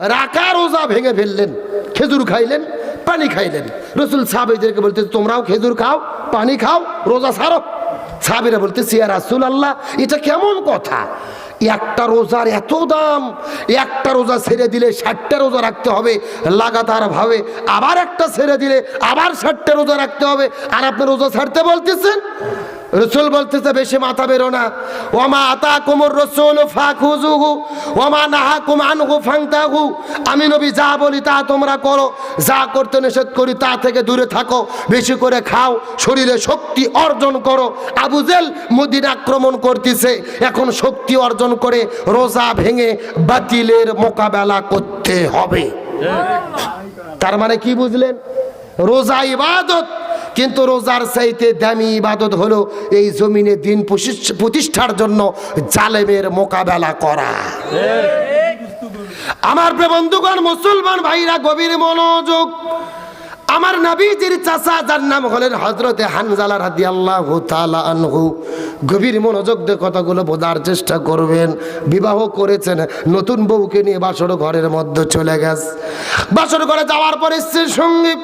রাখা রোজা ভেঙে ফেললেন, খেজুর খাইলেন, পানি খাইলেন। রসুল সাহাবিদেরকে বলতে তোমরাও খেজুর খাও, পানি খাও, রোজা সারো সাহাবিরা বলতে সিয়া রাসুল আল্লাহ এটা কেমন কথা? একটা রোজার এত দাম, একটা রোজা ছেড়ে দিলে ষাটটা রোজা রাখতে হবে লাগাতার ভাবে, আবার একটা ছেড়ে দিলে আবার ষাটটা রোজা রাখতে হবে। আর আপনি রোজা ছাড়তে বলতেছেন? রসুল বলতেছে বেশি মাথা বেরো না। ওমা আতা কুমুর রসুল ওমা নাহা কুমানহু ফাংতাহু। আমি নবী যা বলি তা তোমরা করো যা করতে নিষেধ করি তা থেকে দূরে থাকো বেশি করে খাও শরীরে শক্তি অর্জন করো। আবুজেল মুদিন আক্রমণ করতেছে এখন শক্তি অর্জন করে রোজা ভেঙে বাতিলের মোকাবেলা করতে হবে। তার মানে কি বুঝলেন? রোজা ইবাদত কিন্তু রোজার চাইতে দামি ইবাদত হলো এই জমিনে দিন প্রতিষ্ঠ- প্রতিষ্ঠার জন্য জালেমের মোকাবেলা করা। আমার বন্ধুগণ, মুসলমান ভাইরা, গভীর মনোযোগ। আমার নবীজির চাচা, যার নাম হলেন হজরতে হানজালা রাদি আল্লাহ আনহু। গভীর মনোযোগ দিয়ে কথাগুলো বোঝার চেষ্টা করবেন। বিবাহ করেছেন, নতুন বউকে নিয়ে বাসর ঘরের মধ্যে চলে গেছে। বাসর ঘরে যাওয়ার পরে স্ত্রীর সঙ্গে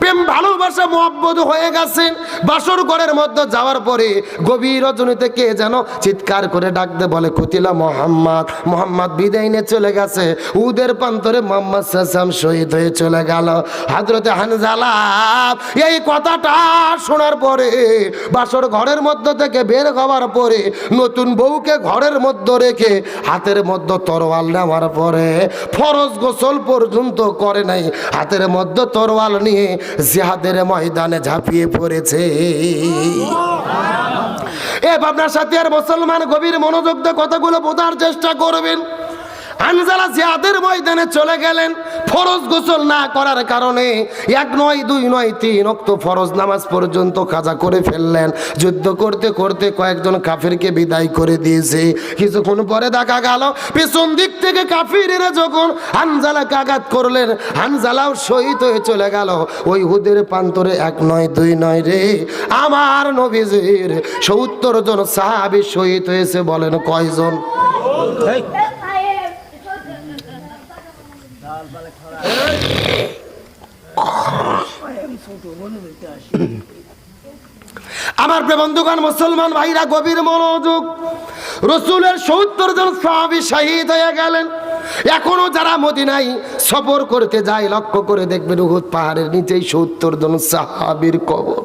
প্রেম ভালোবাসা মোহাব্বত হয়ে গেছেন বাসর ঘরের মধ্যে যাওয়ার পরে গভীর রজনীতে কে যেন চিৎকার করে ডাকতে বলে কুতিলা মোহাম্মদ মোহাম্মদ বিদায় নিয়ে চলে গেছে। উদের প্রান্তরে মোহাম্মদ সাসাম শহীদ হয়ে চলে গেল। হাজরতে হানজালা, এই কথাটা শোনার পরে, বাসর ঘরের মধ্যে থেকে বের হওয়ার পরে, নতুন বউকে ঘরের মধ্যে রেখে হাতের মধ্যে তরোয়াল নেওয়ার পরে, ফরজ গোসল পর্যন্ত করে নাই। হাতের মধ্যে তরোয়াল নিয়ে জিহাদের ময়দানে ঝাঁপিয়ে পড়েছে। এ আপনার সাথে আর মুসলমান গভীর মনোযোগ দিয়ে কথাগুলো বোঝার চেষ্টা করবেন। আনজালা জিয়াদের ময়দানে চলে গেলেন। ফরজ গোসল না করার কারণে এক নয়, দুই নয়, তিন অক্ত ফরজ নামাজ পর্যন্ত কাজা করে ফেললেন। যুদ্ধ করতে করতে কয়েকজন কাফিরকে বিদায় করে দিয়েছে। কিছুক্ষণ পরে দেখা গেল, পেছন দিক থেকে কাফিরেরা যখন হানজালাকে আঘাত করলেন হানজালাও শহীদ হয়ে চলে গেল। ওই হুদের প্রান্তরে এক নয়, দুই নয় রে, আমার নবীজির সত্তর জন সাহাবি শহীদ হয়েছে বলেন কয়জন? আমার প্রিয় বন্ধুগণ, মুসলমান ভাইরা, গভীর মনোযোগ, রসুলের সত্তর জন সাহাবি শহীদ হয়ে গেলেন। এখনও যারা মদিনাই সফর করতে যায়, লক্ষ্য করে দেখবেন উহুদ পাহাড়ের নিচেই সত্তর জন সাহাবির কবর।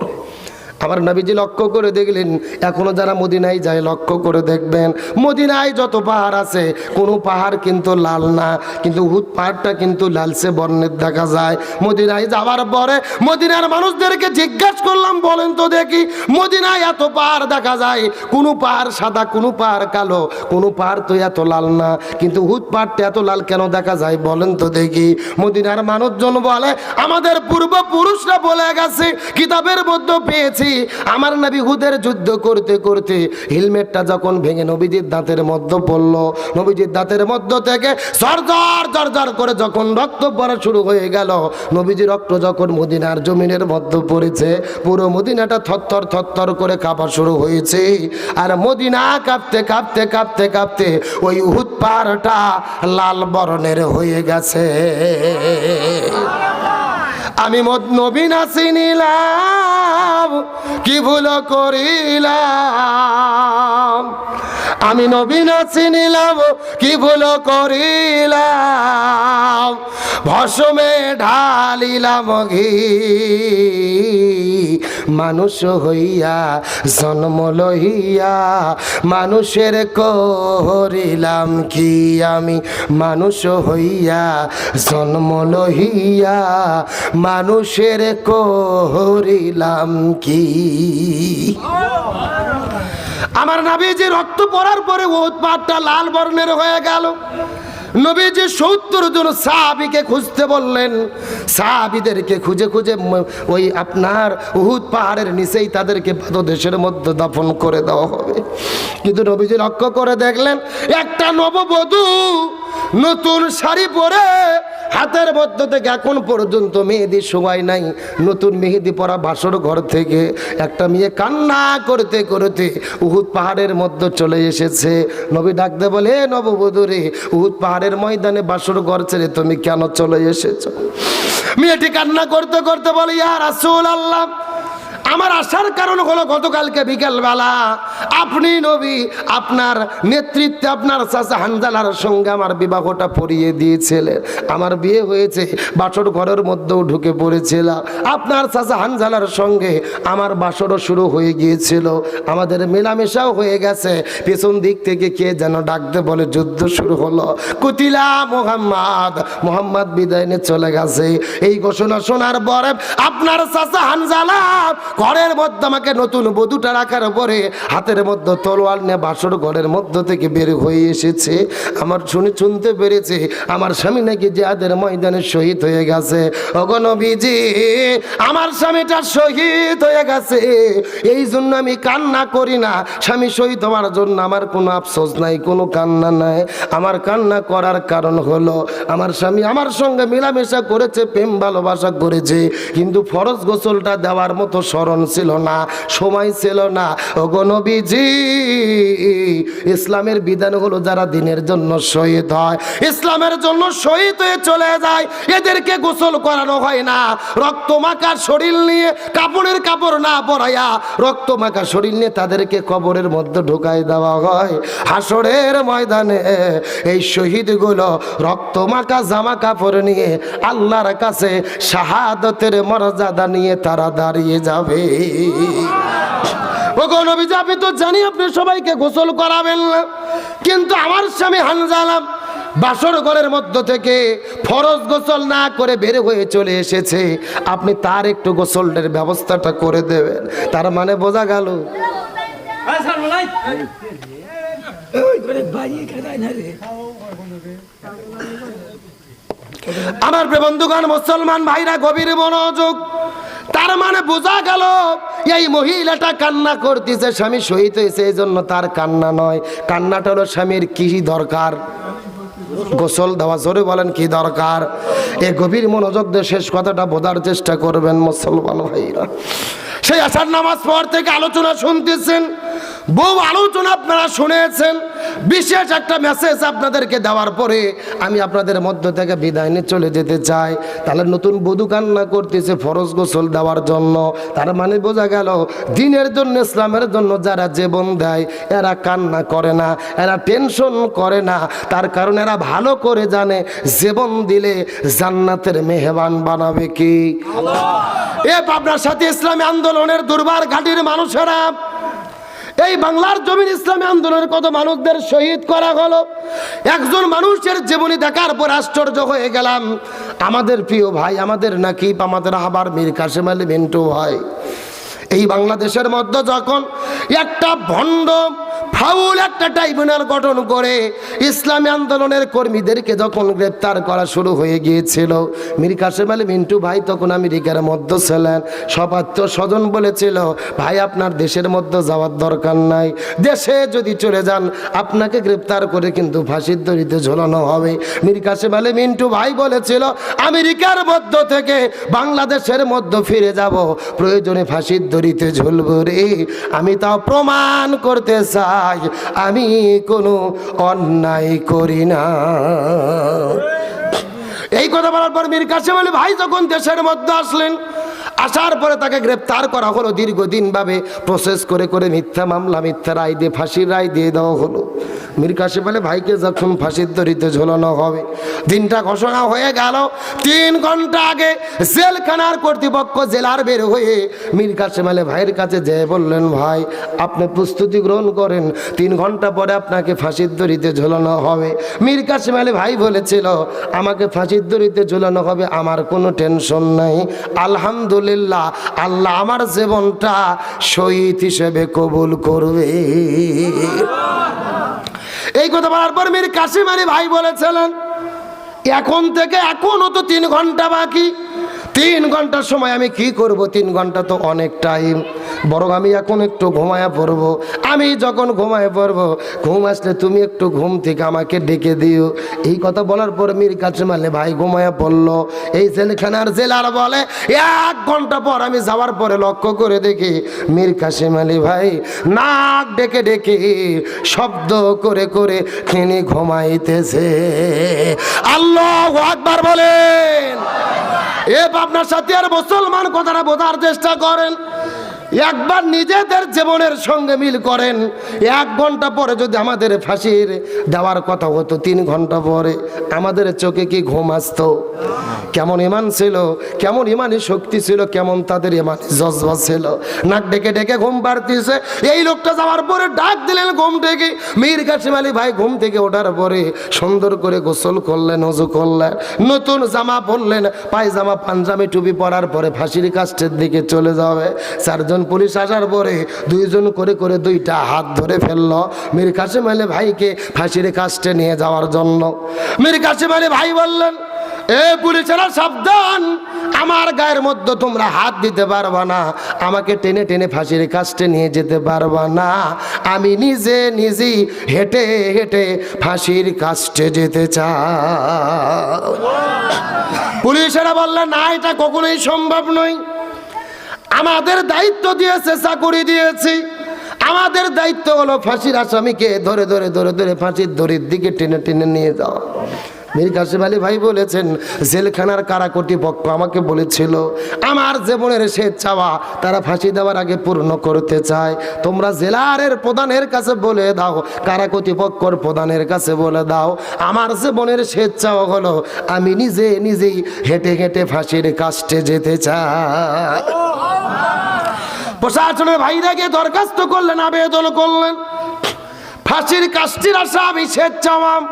আমার নবীজি লক্ষ্য করে দেখলেন, এখনও যারা মদিনায় যায় লক্ষ্য করে দেখবেন, মদিনায় যত পাহাড় আছে, কোনো পাহাড় কিন্তু লাল না, কিন্তু উহুদ পাহাড়টা কিন্তু লালসে বর্ণের দেখা যায়। মদিনায় যাওয়ার পরে মদিনার মানুষদেরকে জিজ্ঞাসা করলাম, বলেন তো দেখি, মদিনায় এত পাহাড় দেখা যায়, কোনো পাহাড় সাদা, কোনো পাহাড় কালো, কোনো পাহাড় তো এত লাল না, কিন্তু উহুদ পাহাড়টা এত লাল কেন দেখা যায়, বলেন তো দেখি। মদিনার মানুষজন বলে, আমাদের পূর্বপুরুষরা বলে গেছে, কিতাবের মধ্যে পেয়েছি আমার নবী হুদের যুদ্ধ করতে করতে হেলমেটটা যখন ভেঙে নবীজির দাঁতের মধ্যে পড়ল, নবীজির দাঁতের মধ্য থেকে জর্জর জর্জর করে যখন রক্ত পড়া শুরু হয়ে গেল, নবীজি রক্ত যখন মদিনার জমিনের মধ্যে পড়েছে, পুরো মদিনাটা থরথর থরথর করে কাঁপা শুরু হয়েছে। আর মদিনা কাঁপতে কাঁপতে কাঁপতে কাঁপতে ওই উহুদ পাহাড়টা লাল বরণের হয়ে গেছে। আমি মদ নবীন চিনিলাম। কি ভুল করিলাম? আমি নবীন চিনিলাম কি ভুল করিলাম? ভসমে ঢালিলাম ঘি। মানুষ হইয়া জন্ম লইয়া মানুষের করিলাম কি আমি? মানুষ হইয়া জন্ম লইয়া মানুষের করিলাম কি? আমার নাবি যে রক্ত পড়ার পরে উৎপাতটা লাল বর্ণের হয়ে গেল। নবীজি সত্তর জন সাহাবিকে খুঁজতে বললেন। সাহাবিদেরকে খুঁজে খুঁজে ওই আপনার উহুদ পাহাড়ের নিচেই তাদেরকে দেশের মধ্যে দাফন করে দেওয়া হবে। কিন্তু নবীজি লক্ষ্য করে দেখলেন, একটা নববধূ নতুন শাড়ি পরে হাতের মধ্য থেকে এখন পর্যন্ত মেহেদি সময় নাই। নতুন মেহেদি পরা বাসর ঘর থেকে একটা মেয়ে কান্না করতে করতে উহুদ পাহাড়ের মধ্যে চলে এসেছে। নবী ডাকতে বলে "হে নববধূরে, উহুদ পাহাড়ের ময়দানে বাসর ঘর ছেড়ে তুমি কেন চলে এসেছ? মেয়েটি কান্না করতে করতে বলে, ইয়া রাসূল আল্লাহ আমার আসার কারণ হলো গতকালকে বিকেলবেলা আপনি নবী, আপনার নেতৃত্বে আপনার চাচা হানজালার সঙ্গে আমার বিবাহটা পরিয়ে দিয়েছিলেন। আমার বিয়ে হয়েছে, বাসর ঘরের মধ্যেও ঢুকে পড়েছিলাম। আপনার চাচা হানজালার সঙ্গে আমার বাসরও শুরু হয়ে গিয়েছিল। আমাদের মেলামেশাও হয়ে গেছে। পেছন দিক থেকে কে যেন ডাকতে বলে যুদ্ধ শুরু হলো। কুতিলা মোহাম্মদ মোহাম্মদ বিদায় নিয়ে চলে গেছে। এই ঘোষণা শোনার পরে আপনার চাচা হানজালা ঘরের মধ্যে আমাকে নতুন বধুটা রাখার পরে হাতের মধ্যে তলোয়ার নিয়ে বাসর ঘরের মধ্য থেকে বের হয়ে এসেছে। আমার শুনে শুনতে পেরেছে, আমার স্বামী নাকি যাদের ময়দানে শহীদ হয়ে গেছে। অগণবীজি আমার স্বামীটা শহীদ হয়ে গেছে। এই জন্য আমি কান্না করি না। স্বামী শহীদ হওয়ার জন্য আমার কোনো আফসোস নাই, কোনো কান্না নাই। আমার কান্না করার কারণ হলো, আমার স্বামী আমার সঙ্গে মেলামেশা করেছে, প্রেম ভালোবাসা করেছে। কিন্তু ফরজ গোসলটা দেওয়ার মতো স্মরণ ছিল না, সময় ছিল না। অগণবীজি ইসলামের বিধান হলো যারা দিনের জন্য শহীদ হয়, ইসলামের জন্য শহীদ হয়ে চলে যায়, এদেরকে গোসল করানো হয় না। রক্ত মাখা শরীর নিয়ে কাপড়ের কাপড় না পরাইয়া রক্ত মাখা শরীর নিয়ে তাদেরকে কবরের মধ্যে ঢুকাই দেওয়া হয়। হাসরের ময়দানে এই শহীদগুলো রক্ত মাখা জামা কাপড় নিয়ে আল্লাহর কাছে শাহাদতের মর্যাদা নিয়ে তারা দাঁড়িয়ে যাবে। ও নবীজি আমি তো জানি আপনি সবাইকে গোসল করাবেন। না কিন্তু আমার স্বামী হানজালাম বাসর ঘরের মধ্য থেকে ফরজ গোসল না করে বের হয়ে চলে এসেছে। আপনি তার একটু গোসলের ব্যবস্থাটা করে দেবেন। তার মানে বোঝা গেল। আমার বন্ধুগণ মুসলমান ভাইরা গভীর মনোযোগ তার মানে বোঝা গেল, এই মহিলাটা কান্না করতেছে, স্বামী শহীদ হয়েছে এই জন্য তার কান্না নয়। কান্নাটা হলো স্বামীর কি দরকার? গোসল দেওয়া, জোরে বলেন কি দরকার? এ গভীর মনোযোগ দিয়ে শেষ কথাটা বোঝার চেষ্টা করবেন মুসলমান ভাইরা। সেই আসার নামাজ পর থেকে আলোচনা শুনতেছেন। বহু আলোচনা আপনারা শুনেছেন। বিশেষ একটা মেসেজ আপনাদেরকে দেওয়ার পরে আমি আপনাদের মধ্য থেকে বিদায় নিয়ে চলে যেতে চাই। তাহলে নতুন বধু কান্না করতেছে ফরজ গোসল দেওয়ার জন্য। তার মানে বোঝা গেল দিনের জন্য ইসলামের জন্য যারা জীবন দেয় এরা কান্না করে না এরা টেনশন করে না। তার কারণ এরা ভালো করে জানে জীবন দিলে জান্নাতের মেহমান বানাবে কি? এ আপনার সাথে ইসলামী আন্দোলনের দুর্বার ঘাটির মানুষেরা, এই বাংলার জমিন ইসলামী আন্দোলনের কত মানুষদের শহীদ করা হলো? একজন মানুষের জীবনী দেখার পর আশ্চর্য হয়ে গেলাম। আমাদের প্রিয় ভাই, আমাদের নাকি আমাদের আবার মীর কাশেম আলী মিন্টু হয় এই বাংলাদেশের মধ্যে যখন একটা ভণ্ড ফাউল একটা ট্রাইব্যুনাল গঠন করে ইসলামী আন্দোলনের কর্মীদেরকে যখন গ্রেপ্তার করা শুরু হয়ে গিয়েছিল, মীর কাসেম আলী মিন্টু ভাই তখন আমেরিকার মধ্যে ছিলেন সপাত্য স্বজন বলেছিল, ভাই, আপনার দেশের মধ্যে যাওয়ার দরকার নাই। দেশে যদি চলে যান, আপনাকে গ্রেপ্তার করে কিন্তু ফাঁসির দড়িতে ঝোলানো হবে। মীর কাসেম আলী মিন্টু ভাই বলেছিল, আমেরিকার মধ্য থেকে বাংলাদেশের মধ্যে ফিরে যাব। প্রয়োজনে ফাঁসির দড়িতে ঝুলব রে। আমি তাও প্রমাণ করতে চাই। আমি কোনো অন্যায় করি না। এই কথা বলার পর মীর কাসেম আলী ভাই যখন দেশের মধ্যে আসলেন, আসার পরে তাকে গ্রেপ্তার করা হলো, দীর্ঘদিনভাবে প্রসেস করে করে মিথ্যা মামলা, মিথ্যা রায় দিয়ে, ফাঁসির রায় দিয়ে দেওয়া হলো। মীর কাসেম আলী ভাইকে যখন ফাঁসির দড়িতে ঝোলানো হবে। দিনটা ঘোষণা হয়ে গেল। তিন ঘণ্টা আগে জেলখানার কর্তৃপক্ষ জেলার বের হয়ে মীর কাসেম আলী ভাইয়ের কাছে যেয়ে বললেন, ভাই, আপনি প্রস্তুতি গ্রহণ করেন। তিন ঘণ্টা পরে আপনাকে ফাঁসির দড়িতে ঝোলানো হবে। মীর কাসেম আলী ভাই বলেছিল, আমাকে ফাঁসির দড়িতে ঝোলানো হবে। আমার কোনো টেনশন নাই। আলহামদুলিল্লাহ, আল্লাহ আমার জীবনটা শহীদ হিসেবে কবুল করবে। এই কথা বলার পর মীর কাশিম আলী ভাই বলেছিলেন, এখন থেকে এখনও তো তিন ঘণ্টা বাকি। তিন ঘণ্টার সময় আমি কি করব? তিন ঘণ্টা তো অনেক টাইম বরং আমি এখন একটু ঘুমায়া পড়ব। আমি যখন ঘুমায় পড়ব, ঘুম আসলে তুমি একটু ঘুম থেকে আমাকে ডেকে দিও। এই কথা বলার পর মীর কাছে মালে ভাই ঘুমায়া পড়ল। এই জেলখানার জেলার বলে, এক ঘণ্টা পর আমি যাওয়ার পরে লক্ষ্য করে দেখি মীর কাশিম আলী ভাই নাক ডেকে ডেকে শব্দ করে করে তিনি ঘুমাইতেছে। আল্লাহ আকবার বলেন এ আপনার সাথে আর মুসলমান কথাটা বোঝার চেষ্টা করেন। একবার নিজেদের জীবনের সঙ্গে মিল করেন। এক ঘণ্টা পরে যদি আমাদের ফাঁসির দেওয়ার কথা হতো, তিন ঘণ্টা পরে আমাদের চোখে কি ঘুম আসতো? কেমন ইমান ছিল, কেমন ইমানি শক্তি ছিল, কেমন তাদের ইমান জজবা ছিল। নাক ডেকে ডেকে ঘুম পাড়তিছে এই লোকটা যাওয়ার পরে ডাক দিলেন ঘুম থেকে। মীর কাসিম আলী ভাই ঘুম থেকে ওঠার পরে সুন্দর করে গোসল করলেন, অজু করলেন, নতুন জামা পরলেন, পায়জামা পাঞ্জাবি টুপি পরার পরে ফাঁসির কাস্টের দিকে চলে যাবে। চারজন পুলিশ আসার পরে দুইজন করে করে দুইটা হাত ধরে ফেলল। মীর কাসিম আলী ভাইকে ফাঁসির কাস্টে নিয়ে যাওয়ার জন্য। মীর কাসিম আলী ভাই বললেন, এ পুলিশেরা সাবধান, আমার গায়ের মধ্যে তোমরা হাত দিতে পারবা না। আমাকে টেনে টেনে ফাঁসির কাস্টে নিয়ে যেতে পারবা না। আমি নিজে নিজেই হেঁটে হেঁটে ফাঁসির কাস্টে যেতে চাই। পুলিশেরা বললে, না, এটা কখনোই সম্ভব নয়। আমাদের দায়িত্ব দিয়েছে, চাকুরি দিয়েছি। আমাদের দায়িত্ব হলো ফাঁসির আসামিকে ধরে ধরে ধরে ধরে ফাঁসির দড়ির দিকে টেনে টেনে নিয়ে যাওয়া। মীর কাসিম আলী ভাই বলেছেন, জেলখানার কারা কর্তৃপক্ষ আমাকে বলেছিল, আমার জীবনের শেষ চাওয়া তারা ফাঁসি দেওয়ার আগে পূর্ণ করতে চায়। তোমরা জেলারের প্রধানের কাছে বলে দাও, কারা কর্তৃপক্ষর প্রধানের কাছে বলে দাও। আমার জীবনের শেষ চাওয়া হলো, আমি নিজে নিজেই হেঁটে হেঁটে ফাঁসির কাস্টে যেতে চাই। প্রশাসনের ভাইরা গিয়ে দরখাস্ত করলেন, আবেদন করলেন। ফাঁসির কাস্টির আশা আমি স্বেচ্ছামাম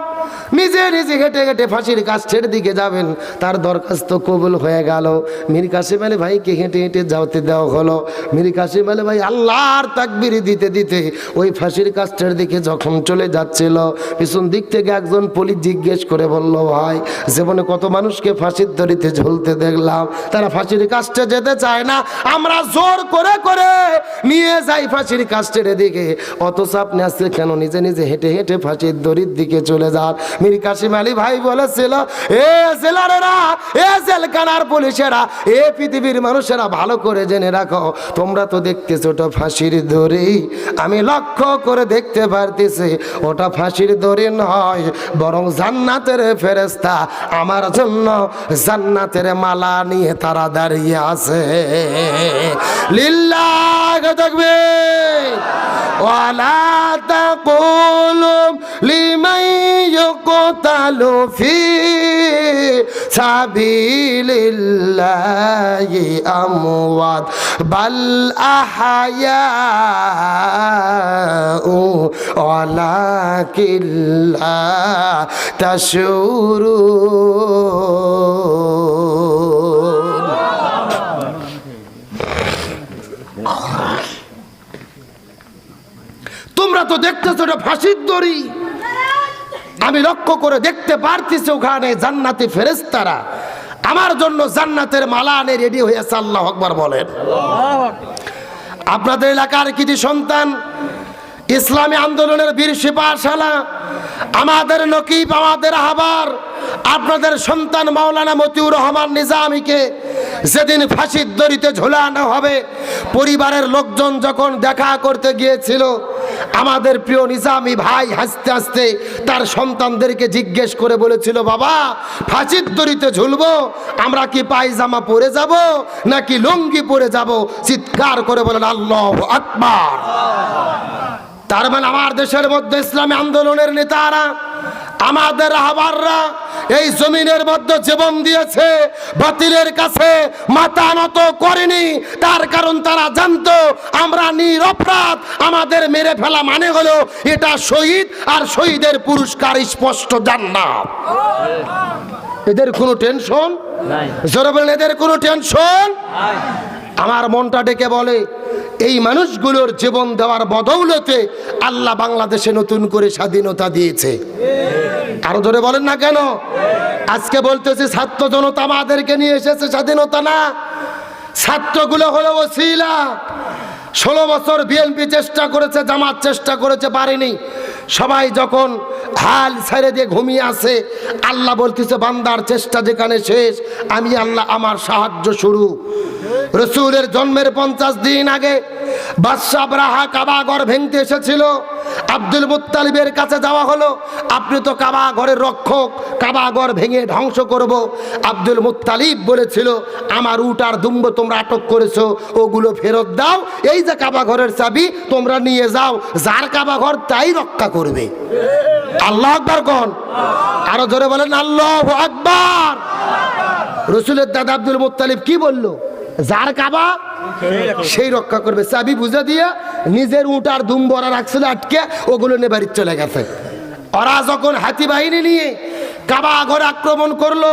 নিজে নিজে হেঁটে হেঁটে ফাঁসির কাস্টের দিকে যাবেন। তার দরখাস্ত কবুল হয়ে গেল। মীর কাসিম আলী ভাইকে হেঁটে হেঁটে যাওয়াতে দেওয়া হলো। মীর কাসিম আলী ভাই আল্লাহর তাকবির দিতে দিতে ওই ফাঁসির কাস্টের দিকে যখন চলে যাচ্ছিল, পিছন দিক থেকে একজন পুলিশ জিজ্ঞেস করে বলল, ভাই, জীবনে কত মানুষকে ফাঁসির দড়িতে ঝুলতে দেখলাম। তারা ফাঁসির কাস্টে যেতে চায় না। আমরা জোর করে করে নিয়ে যাই ফাঁসির কাস্টের দিকে। অথচ আপনি আজকে কেন নিজে নিজে হেঁটে হেঁটে ফাঁসির দড়ির দিকে চলে যান? মীর কাসিম আলী ভাই বলেছিল, এ জেলারেরা, এ জেলখানার পুলিশেরা, এ পৃথিবীর মানুষেরা ভালো করে জেনে রাখো। তোমরা তো দেখতেছো ওটা ফাঁসির দড়ি। আমি লক্ষ্য করে দেখতে পারতেছি, ওটা ফাঁসির দড়ি নয়, বরং জান্নাতের ফেরেস্তা আমার জন্য জান্নাতের মালা নিয়ে তারা দাঁড়িয়ে আছে। লিল্লাহ দেখবে ওয়ালা তাকুলুম লিমান ইউকতালু ফি সাবিলিল্লাহি আমওয়াত, বাল আহায়াউ ওয়ালাকিন লা তাশউরুন তোমরা তো দেখতেছো এটা ফাঁসির দড়ি। আমি লক্ষ্য করে দেখতে পারতেছি ওখানে জান্নাতি ফেরেস্তারা আমার জন্য জান্নাতের মালা আনে রেডি হয়েছে, আল্লাহ আকবার বলেন। আপনাদের এলাকার কৃতি সন্তান, ইসলামী আন্দোলনের বীর সিপাশালা আমাদের নকিব, আমাদের আহবার, আপনাদের সন্তান মাওলানা মতিউর রহমান নিজামীকে যেদিন ফাঁসির দড়িতে ঝোলানো হবে, পরিবারের লোকজন যখন দেখা করতে গিয়েছিল আমাদের প্রিয় নিজামি ভাই হাসতে হাসতে তার সন্তানদেরকে জিজ্ঞেস করে বলেছিল, বাবা, ফাঁসির দড়িতে ঝুলবো, আমরা কি পায়জামা পরে যাব নাকি লুঙ্গি পরে যাব? চিৎকার করে বলেন, আল্লাহ আকবার। তার মানে আমার দেশের মধ্যে ইসলামী আন্দোলনের নেতারা আমাদের রাহবাররা এই জমিনের মধ্যে জীবন দিয়েছে বাতিলের কাছে মাথা নত করেনি তার কারণ তারা জানতো আমরা নিরপরাধ আমাদের মেরে ফেলা মানে হলো এটা শহীদ আর শহীদের পুরস্কার স্পষ্ট জান্নাত। এদের কোনো টেনশন? জোরে বলেন এদের কোনো টেনশন? আমার মনটা ডেকে বলে এই মানুষগুলোর জীবন দেওয়ার বদৌলতে আল্লাহ বাংলাদেশে নতুন করে স্বাধীনতা দিয়েছে। আরও ধরে বলেন না কেন? আজকে বলতেছি, ছাত্র জনতা আমাদেরকে নিয়ে এসেছে স্বাধীনতা না? ছাত্রগুলো হলো ওসিলা। ষোলো বছর বিএনপি চেষ্টা করেছে, জামাত চেষ্টা করেছে, পারেনি। সবাই যখন হাল ছেড়ে দিয়ে ঘুমিয়ে আসে আল্লাহ বলতেছে, বান্দার চেষ্টা যেখানে শেষ, আমি আল্লাহ আমার সাহায্য শুরু। রসুলের জন্মের পঞ্চাশ দিন আগে বাদশাহ ব্রাহা কাবাগর ভেঙতে এসেছিল। আব্দুল মুত্তালিবের কাছে যাওয়া হলো। আপনি তো কাবা ঘরের রক্ষক, কাবা ঘর ভেঙে ধ্বংস করব। আব্দুল মুত্তালিব বলেছিল, আমার উট আর দুম্ব তোমরা আটক করেছ, ওগুলো ফেরত দাও। এই যে কাবা ঘরের চাবি, তোমরা নিয়ে যাও। যার কাবা ঘর তাই রক্ষা করবে। আল্লাহ আকবার কোন? আরও ধরে বলেন, আল্লাহ আকবার রসুলের দাদা আব্দুল মুত্তালিব কি বলল? যার কাবা, সেই রক্ষা করবে। চাবি বুঝে দিয়ে নিজের উট আর দুম বড়া রাখছিল, আটকে ওগুলো নিয়ে বাড়ির চলে গেছে। ওরা যখন হাতি বাহিনী নিয়ে কাবা ঘরে আক্রমণ করল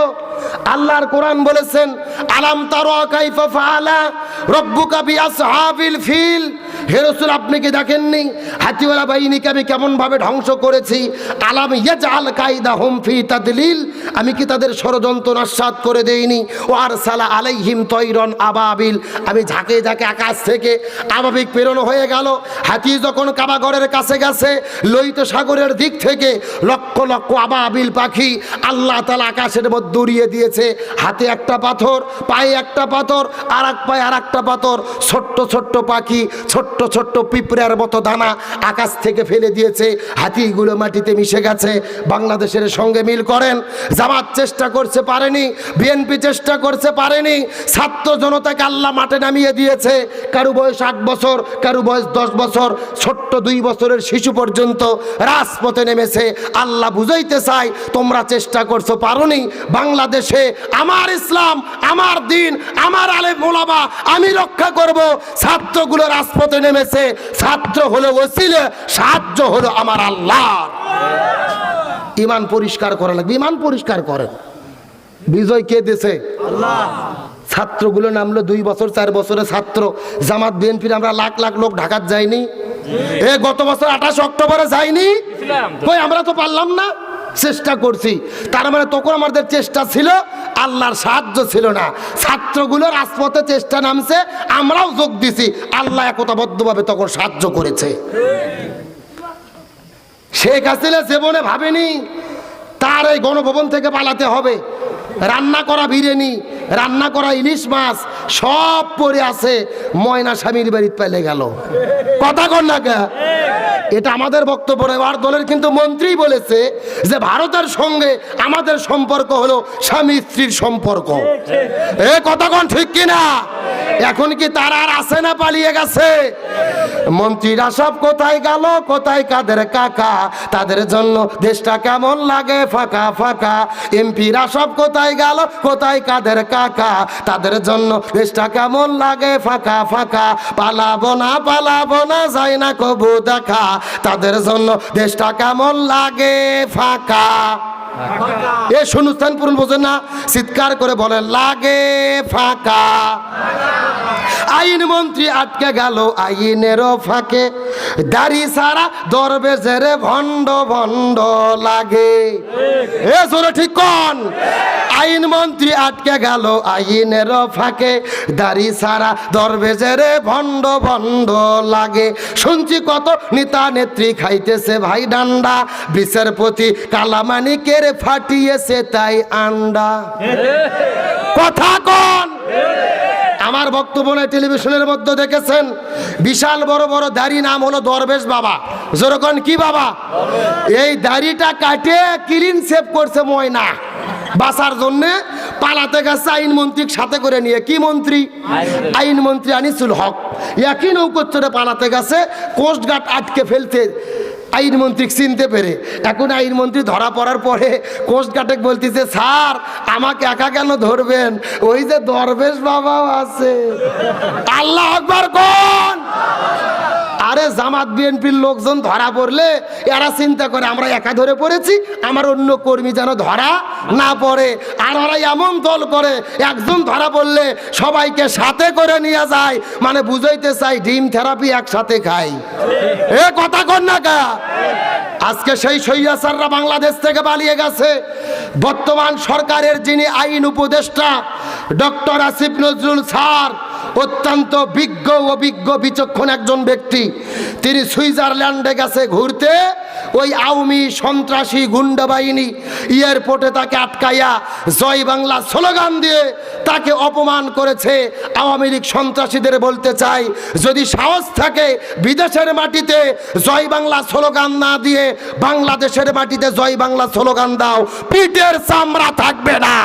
আল্লাহর কোরআন বলেছেন, আলাম তারা কাইফা ফাআলা? রব্বুকা বিআসহাবিল ফিল? হে রাসূল, আপনি কি দেখেননি? হাতিওয়ালা বাহিনীকে আমি কেমন ভাবে ধ্বংস করেছি? আলাম ইয়াজআল কাইদাহুম ফি তাদলিল? আমি কি তাদের ষড়যন্ত্র নস্বাত করে দেইনি? ও আর সালা আলাইহিম তৈরন আবাবিল? আমি ঝাঁকে ঝাঁকে আকাশ থেকে আবাবিক প্রেরণ হয়ে গেল। হাতি যখন কাবাগরের কাছে গেছে, লোহিত সাগরের দিক থেকে লক্ষ লক্ষ আবাবিল পাখি আল্লাহ তালা আকাশের মধ্যে উড়িয়ে দিয়েছে। হাতে একটা পাথর, পায়ে একটা পাথর আর এক পায়ে আর একটা পাথর। ছোট্ট ছোট্ট পাখি, ছোট্ট ছোট্ট পিঁপড়ার মতো দানা আকাশ থেকে ফেলে দিয়েছে। হাতিগুলো মাটিতে মিশে গেছে। বাংলাদেশের সঙ্গে মিল করেন। জামাত চেষ্টা করছে, পারেনি। বিএনপি চেষ্টা করছে, পারেনি। ছাত্র জনতাকে আল্লাহ মাঠে নামিয়ে দিয়েছে। কারও বয়স আট বছর, কারও বয়স দশ বছর। ছোট্ট দুই বছরের শিশু পর্যন্ত রাজপথে নেমেছে। আল্লাহ বুঝাইতে চাই তোমরা চেষ্টা করছ, পারোনি। বাংলাদেশে আমার ইসলাম আমার দিন আমার আলে মোলামা আমি রক্ষা করব। ছাত্রগুলো রাজপথে নেমেছে। ছাত্র হলো ওসিলে সাহায্য হলো আমার আল্লাহ ইমান পরিষ্কার করা লাগবে ইমান পরিষ্কার করেন। বিজয় কে দেশে ছাত্রগুলো নামলো দুই বছর চার বছরের ছাত্র। জামাত বিএনপির আমরা লাখ লাখ লোক ঢাকার যাইনি। এ গত বছর আঠাশ অক্টোবরে যাইনি। কই আমরা তো পারলাম না। চেষ্টা করছি। তার মানে তখন আমাদের চেষ্টা ছিল, আল্লাহর সাহায্য ছিল না। ছাত্রগুলোর রাজপথে চেষ্টা নামছে, আমরাও যোগ দিছি। আল্লাহ একতাবদ্ধভাবে তখন সাহায্য করেছে। শেখ হাসিনা জীবনে ভাবেনি, তার এই গণভবন থেকে পালাতে হবে। রান্না করা বিরিয়ানি, রান্না করা ইলিশ মাছ, সব পরে আছে, ময়না স্বামীর বাড়ি পেলে গেল। কথা কর না কে? এটা আমাদের বক্তব্য আর দলের কিন্তু মন্ত্রী বলেছে যে ভারতের সঙ্গে আমাদের সম্পর্ক হলো স্বামী স্ত্রীর সম্পর্ক। এ কথা কন ঠিক কিনা? এখন কি তারা আর আছে না পালিয়ে গেছে? মন্ত্রীরা সব কোথায় গেল? কোথায় কাদের কাকা? তাদের জন্য দেশটা কেমন লাগে? ফাঁকা ফাঁকা। এমপিরা সব কোথায় গেল? কোথায় কাদের কাকা? তাদের জন্য দেশটা কেমন লাগে? ফাঁকা ফাঁকা। পালাবো না পালাবো না যায় না কবু দেখা। তাদের জন্য দেশটা কেমন লাগে? ফাঁকা। এ শুনুস্থান পূরণ বোঝেন না, চিৎকার করে বলে, লাগে ফাঁকা। আইন মন্ত্রী আটকে গেল আইনেরও ফাঁকে। দাড়ি সারা দরবেশের ভণ্ড ভণ্ড লাগে। এ জোরে ঠিক কন। আইন মন্ত্রী আটকে গেল আইনের ফাঁকে। দাড়ি সারা দরবেশের ভণ্ড ভণ্ড লাগে। শুনছি কত নেতা নেত্রী খাইতেছে ভাই ডান্ডা। বিষের প্রতি কালামানিকের ফাটিয়েছে তাই আন্ডা। কথা কন। আমার বক্তব্য নয় টেলিভিশনের মধ্যে দেখেছেন? বিশাল বড় বড় দাড়ি নাম হলো দরবেশ বাবা। যেরকম কি বাবা? এই দাড়িটা কাটে, ক্লিন সেভ করছে ময়না। বাসার জন্য পালাতে গেছে আইন মন্ত্রীর সাথে করে নিয়ে। কি মন্ত্রী? আইন মন্ত্রী আনিসুল হক। একই নৌকোর চড়ে পালাতে গেছে, কোস্টগার্ড আটকে ফেলতে আইনমন্ত্রী চিনতে পেরে। এখন আইনমন্ত্রী ধরা পড়ার পরে কোস্টগার্ডে বলতেছে, স্যার, আমাকে একা কেন ধরবেন? ওই যে দরবেশ বাবাও আছে। আল্লাহ আকবার কোন? আরে জামাত বিএনপির লোকজন ধরা পড়লে এরা চিন্তা করে, আমরা একা ধরে পড়েছি, আমার অন্য কর্মী যেন ধরা না পড়ে। আর ওরা এমন দল করে, একজন ধরা পড়লে সবাইকে সাথে করে নিয়ে যায়। মানে বুঝাইতে চাই, ডিম থেরাপি একসাথে খাই। এ কথা কর না কা। আজকে সেই সৈয়াসাররা বাংলাদেশ থেকে পালিয়ে গেছে। বর্তমান সরকারের যিনি আইন উপদেষ্টা, ডক্টর আসিফ নজরুল স্যার অত্যন্ত বিজ্ঞ অভিজ্ঞ বিচক্ষণ একজন ব্যক্তি। তিনি সুইজারল্যান্ডে গেছে ঘুরতে। ওই আওয়ামী সন্ত্রাসী গুন্ডা বাহিনী এয়ারপোর্টে তাকে আটকাইয়া জয় বাংলা স্লোগান দিয়ে তাকে অপমান করেছে। আওয়ামী লীগ সন্ত্রাসীদের বলতে চাই, যদি সাহস থাকে বিদেশের মাটিতে জয় বাংলা স্লোগান না দিয়ে বাংলাদেশের মাটিতে জয় বাংলা স্লোগান দাও, পিঠের চামড়া থাকবে না।